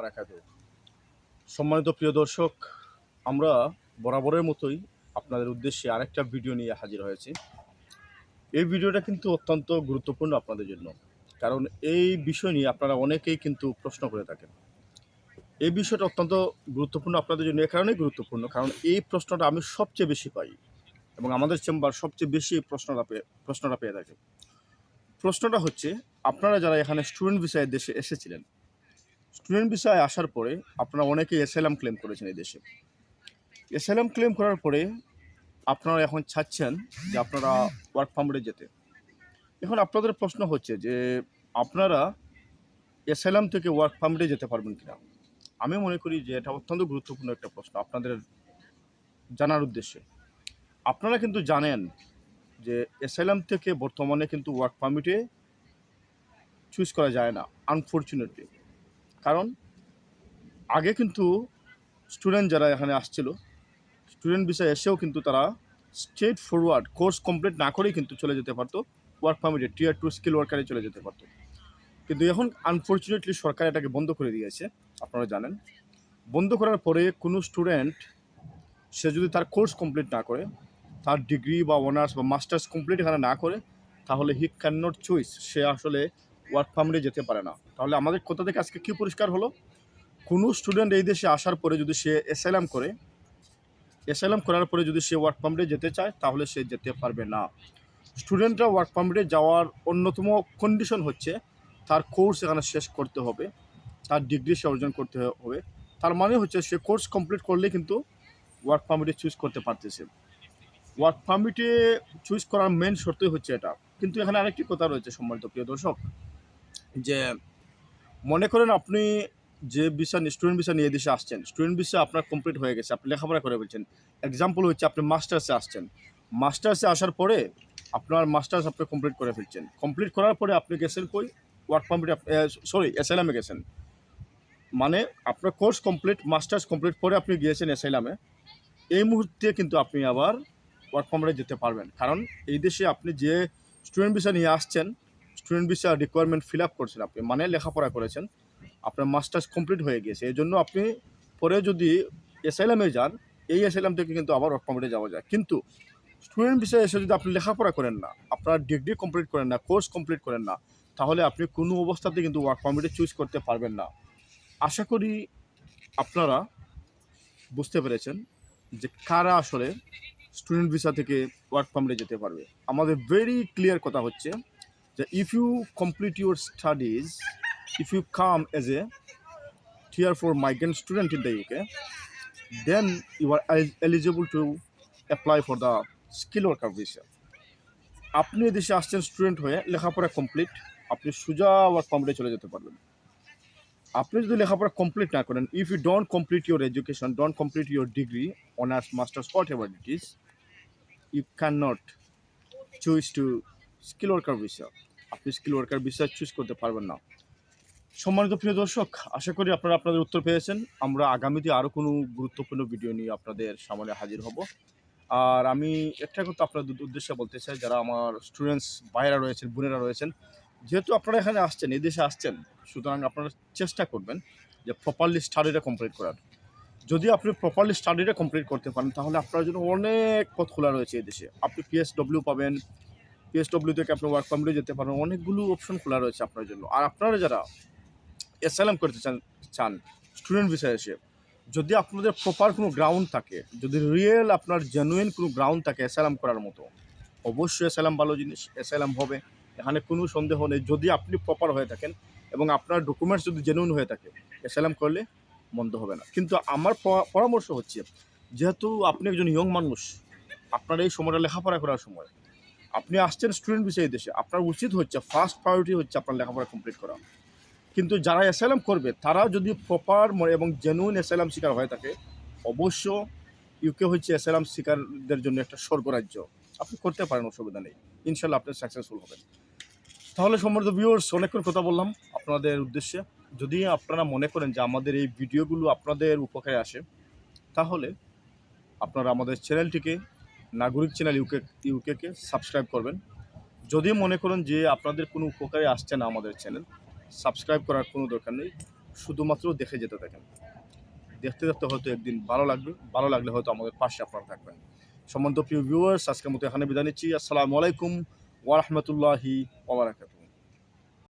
বারাকাতু সম্মানিত প্রিয় দর্শক, আমরা বরাবরের মতোই আপনাদের উদ্দেশ্যে আরেকটা ভিডিও নিয়ে হাজির হয়েছি। এই ভিডিওটা কিন্তু অত্যন্ত গুরুত্বপূর্ণ আপনাদের জন্য, কারণ এই বিষয় নিয়ে আপনারা অনেকেই কিন্তু প্রশ্ন করে থাকেন। এই বিষয়টা অত্যন্ত গুরুত্বপূর্ণ আপনাদের জন্য, এ কারণেই গুরুত্বপূর্ণ, কারণ এই প্রশ্নটা আমি সবচেয়ে বেশি পাই এবং আমাদের চেম্বার সবচেয়ে বেশি এই প্রশ্নটা পেয়ে প্রশ্নটা পেয়ে থাকে। প্রশ্নটা হচ্ছে, আপনারা যারা এখানে স্টুডেন্ট ভিসায় দেশে এসেছিলেন স্টুডেন্ট ভিসায় আসার পরে আপনারা অনেকে এসএলএম ক্লেম করেছেন এই দেশে। এসএলএম ক্লেম করার পরে আপনারা এখন চাচ্ছেন যে আপনারা ওয়ার্ক পারমিটে যেতে। এখন আপনাদের প্রশ্ন হচ্ছে যে আপনারা এসএলএম থেকে ওয়ার্ক পারমিটে যেতে পারবেন কিনা? আমি মনে করি যে এটা অত্যন্ত গুরুত্বপূর্ণ একটা প্রশ্ন আপনাদের জানার উদ্দেশ্যে। আপনারা কিন্তু জানেন যে এসএলএম থেকে বর্তমানে কিন্তু ওয়ার্ক পারমিটে চুজ করা যায় না আনফর্চুনেটলি কারণ আগে কিন্তু স্টুডেন্ট যারা এখানে আসছিল স্টুডেন্ট বিষয়ে এসেও কিন্তু তারা স্ট্রেট ফরওয়ার্ড কোর্স কমপ্লিট না করেই কিন্তু চলে যেতে পারতো ওয়ার্ক পারমিটে টিয়ার টু স্কিল ওয়ার্কারে চলে যেতে পারতো। কিন্তু এখন আনফর্চুনেটলি সরকার এটাকে বন্ধ করে দিয়েছে, আপনারা জানেন। বন্ধ করার পরে কোনো স্টুডেন্ট সে যদি তার কোর্স কমপ্লিট না করে, তার ডিগ্রি বা অনার্স বা মাস্টার্স কমপ্লিট এখানে না করে, তাহলে হি ক্যান নট চুইস সে আসলে ওয়ার্ক ফার্মে যেতে পারে না। তাহলে আমাদের কোথা থেকে আজকে কী পরিষ্কার হলো? কোনো স্টুডেন্ট এই দেশে আসার পরে যদি সে এসএলএম করে এসএলএম করার পরে যদি সে ওয়ার্ক পারমিটে যেতে চায়, তাহলে সে যেতে পারবে না। স্টুডেন্টরা ওয়ার্ক পারমিটে যাওয়ার অন্যতম কন্ডিশন হচ্ছে, তার কোর্স এখানে শেষ করতে হবে, তার ডিগ্রি সে অর্জন করতে হবে। তার মানে হচ্ছে সে কোর্স কমপ্লিট করলে কিন্তু ওয়ার্ক পারমিটে চুজ করতে পারতেছে। ওয়ার্ক পারমিটে চুজ করার মেন শর্তই হচ্ছে এটা। কিন্তু এখানে আরেকটি কথা রয়েছে সম্মানিত প্রিয় দর্শক। যে মনে করেন আপনি যে ভিসা স্টুডেন্ট ভিসা নিয়ে দেশে আসছেন স্টুডেন্ট ভিসা আপনার কমপ্লিট হয়ে গেছে, আপনি লেখাপড়া করে বলছেন এক্সাম্পল হচ্ছে আপনি মাস্টার্সে আসছেন। মাস্টার্সে আসার পরে আপনার মাস্টার্স আপনি কমপ্লিট করে ফেলছেন। কমপ্লিট করার পরে আপনি গেছেন কই? ওয়ার্ক পারমিট সরি এসএলএমে গেছেন। মানে আপনার কোর্স কমপ্লিট মাস্টার্স কমপ্লিট করে আপনি গিয়েছেন এসএলএমে এই মুহূর্তে কিন্তু আপনি আবার ওয়ার্ক পারমিটে যেতে পারবেন। কারণ এই দেশে আপনি যে স্টুডেন্ট ভিসা নিয়ে আসছেন student visa requirement fill up করছেন আপনি মানে লেখাপড়া করেছেন, আপনার মাস্টার্স কমপ্লিট হয়ে গিয়েছে এই জন্য আপনি পরে যদি এসএলএমে যান, এই এসএলএম থেকে কিন্তু আবার ওয়ার্ক পারমিটে যাওয়া যায়। কিন্তু স্টুডেন্ট বিষয়ে এসে যদি আপনি লেখাপড়া করেন না, আপনার ডিগ্রি কমপ্লিট করেন না কোর্স কমপ্লিট করেন না, তাহলে আপনি কোনো অবস্থাতে কিন্তু ওয়ার্ক পারমিটে চুজ করতে পারবেন না। আশা করি আপনারা বুঝতে পেরেছেন যে কারা আসলে স্টুডেন্ট ভিসা থেকে ওয়ার্ক পারমিটে যেতে পারবে। আমাদের ভেরি ক্লিয়ার কথা হচ্ছে if you complete your studies if you come as a tier 4 migrant student in the UK, then you are el- eligible to apply for the skill worker visa. আপনি দেশে আসছেন student হয়ে লেখাপড়া complete আপনি সোজা work পারমিটে চলে যেতে পারবেন আপনি যদি লেখাপড়া কমপ্লিট না করেন if you don't complete your education don't complete your degree honours masters whatever it is you can not choose to skill worker visa আপনি স্কিল ওয়ার্কার ভিসা চুজ করতে পারবেন না। সম্মানিত প্রিয় দর্শক, আশা করি আপনারা আপনাদের উত্তর পেয়েছেন। আমরা আগামীতে আরও কোনো গুরুত্বপূর্ণ ভিডিও নিয়ে আপনাদের সামনে হাজির হব। আর আমি একটা কথা আপনাদের উদ্দেশ্যে বলতে চাই, যারা আমার স্টুডেন্টস ভাইরা রয়েছেন, বোনেরা রয়েছেন, যেহেতু আপনারা এখানে আসছেন, এই দেশে আসছেন, সুতরাং আপনারা চেষ্টা করবেন যে প্রপারলি স্টাডিটা কমপ্লিট করার। যদি আপনি প্রপারলি স্টাডিটা কমপ্লিট করতে পারেন, তাহলে আপনার জন্য অনেক পথ খোলা রয়েছে এই দেশে। আপনি পিএসডব্লিউ পাবেন পিএসডব্লিউ থেকে আপনি ওয়ার্ক পারমিটে যেতে পারেন, অনেকগুলো অপশন খোলা রয়েছে আপনার জন্য। আর আপনারা যারা এসএলএম করতে চান চান স্টুডেন্ট ভিসা এসে, যদি আপনাদের প্রপার কোনো গ্রাউন্ড থাকে, যদি রিয়েল আপনার জেনুইন কোনো গ্রাউন্ড থাকে এসএলএম করার মতো, অবশ্যই এসএলএম ভালো জিনিস এসএলএম হবে, এখানে কোনো সন্দেহ নেই। যদি আপনি প্রপার হয়ে থাকেন এবং আপনার ডকুমেন্টস যদি জেনুইন হয়ে থাকে এসএলএম করলে মন্দ হবে না। কিন্তু আমার পরামর্শ হচ্ছে, যেহেতু আপনি একজন ইয়ং মানুষ, আপনার এই সময়টা লেখাপড়া করার সময় আপনি আসছেন স্টুডেন্ট বিষয়ে দেশে, আপনার উচিত হচ্ছে ফার্স্ট প্রায়োরিটি হচ্ছে আপনার লেখাপড়া কমপ্লিট করা। কিন্তু যারা এসএলএম করবে তারা যদি প্রপার এবং জেনুইন এসএলএম শিকার হয়ে থাকে, অবশ্য ইউকে হচ্ছে এসএলএম শিকারদের জন্য একটা স্বর্গরাজ্য। আপনি করতে পারেন, অসুবিধা নেই। ইনশাল্লাহ আপনি সাকসেসফুল হবেন। তাহলে সম্মানিত ভিউয়ার্স অনেকক্ষণ কথা বললাম আপনাদের উদ্দেশ্যে। যদি আপনারা মনে করেন যে আমাদের এই ভিডিওগুলো আপনাদের উপকারে আসে, তাহলে আপনারা আমাদের চ্যানেলটিকে নাগরিক চ্যানেল ইউকে ইউকেকে সাবস্ক্রাইব করবেন। যদি মনে করেন যে আপনাদের কোনো উপকারে আসছে না আমাদের চ্যানেল সাবস্ক্রাইব করার কোনো দরকার নেই, শুধুমাত্র দেখে যেতে থাকেন। দেখতে দেখতে হয়তো একদিন ভালো লাগবে, ভালো লাগলে হয়তো আমাদের পাশে আপনারা থাকবেন। সম্বন্ধ প্রিয় ভিউয়ার্স আজকের মতো এখানে বিদায় নিচ্ছি। আসসালামু আলাইকুম ওয়ারহমতুল্লাহি ওবরাকাতু